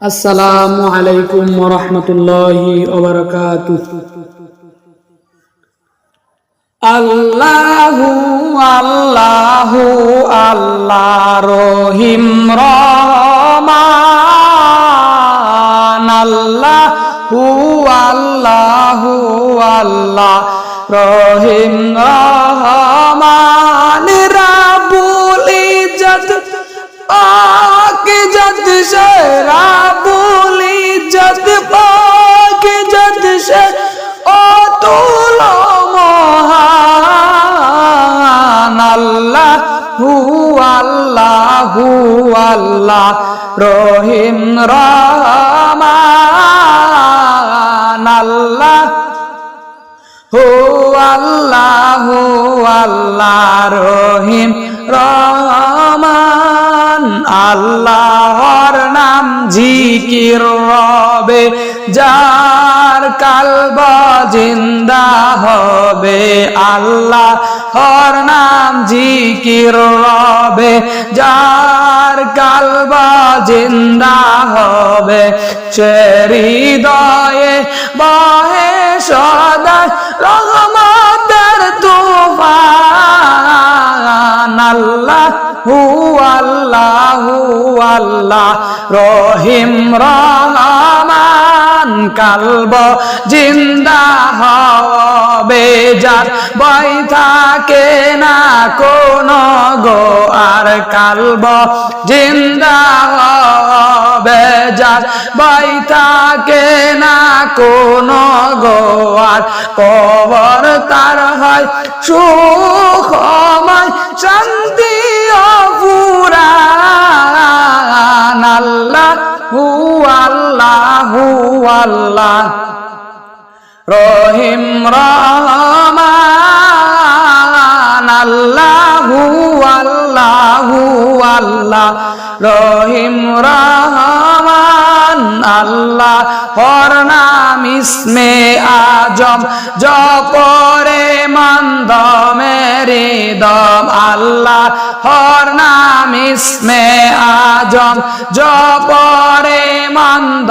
আসসালামু আলাইকুম ওরহমতুল্লাহি ওবরাকাতু আল্লাহু আল্লাহু আল্লাহ রহিম আল্লাহু আল্লাহু রহিম রহমান। সে অতুল মহান আল্লাহ, হু আল্লাহ হু আল্লাহ, রহিম রহমান আল্লাহ, হো আল্লাহ হো আল্লাহ, রহিম রহমান আল্লাহর নাম জিকির রবে যার কালব জিন্দা হবে আল্লাহ। হর নাম জিকির রবে, যার কালব জিন্দা হবে। সে হৃদয়ে বহে সদা রহমতের তুফান। আল্লাহ হু আল্লাহ হু আল্লাহ, রহিম রহমান। কালব, জিন্দা হবে যার। বই থাকে না কোন গো আর কালব, জিন্দা হবে যার। বই থাকে না কোন গো আর কবর তার হয়। সুখময় শান্তি আল্লাহ। রহিম রহমান, আল্লাহু আল্লাহু আল্লাহ। রহিম রহমান, আল্লাহ। হর নাম ইসমে আজম, জপরে মন্দ মেরে দম আল্লাহ হর নাম ইসমে আজম, জপরে মন্দ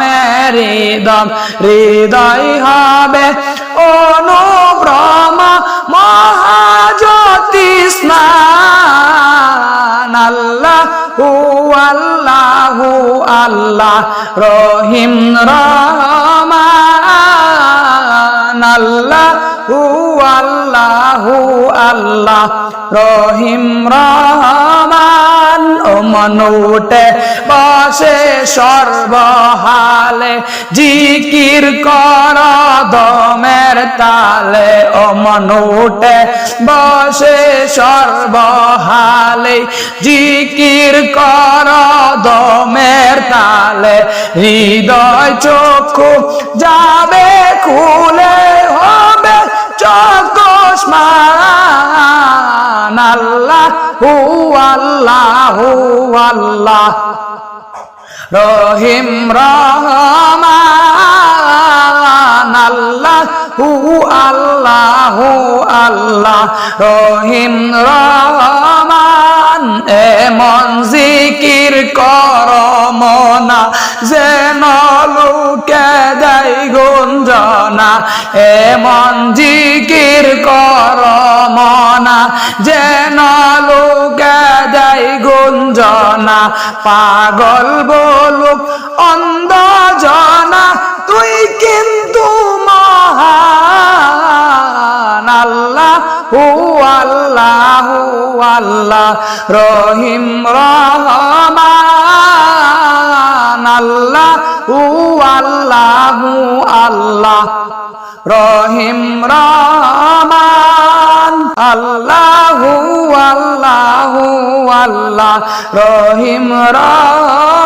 মেরে দম হৃদয় হবে অনুব্রম মহাজ্যোতি স্নান। আল্লাহ হু আল্লাহ হু আল্লাহ রহিম রহমান আল্লাহ। রহিম রহমান ও মনুটে বসে সর্বহালে। জিকির কর দমের তালে ও মনুটে বসে সর্বহালে। জিকির কর দমের তালে, হৃদয় চক্ষু যাবে, খুলে হবে চকস্মান আল্লাহ আল্লাহ। রহিম রহমান আল্লাহ হু আল্লাহ আল্লাহ। রহিম রহমান, এমন জিকির কর মনা। যেন লোকে এমন জিকির কর মনা, যেন লোকে দেয় গুঞ্জনা। পাগল বলুক, অন্ধ জনা, তুই কিন্তু মহান। আল্লাহ হু আল্লাহ হু আল্লাহ, রহিম রহমান। আল্লাহ হু আল্লাহ হু আল্লাহ। রহিম রহমান। আল্লাহু আল্লাহু আল্লাহ। রহিম রহমান।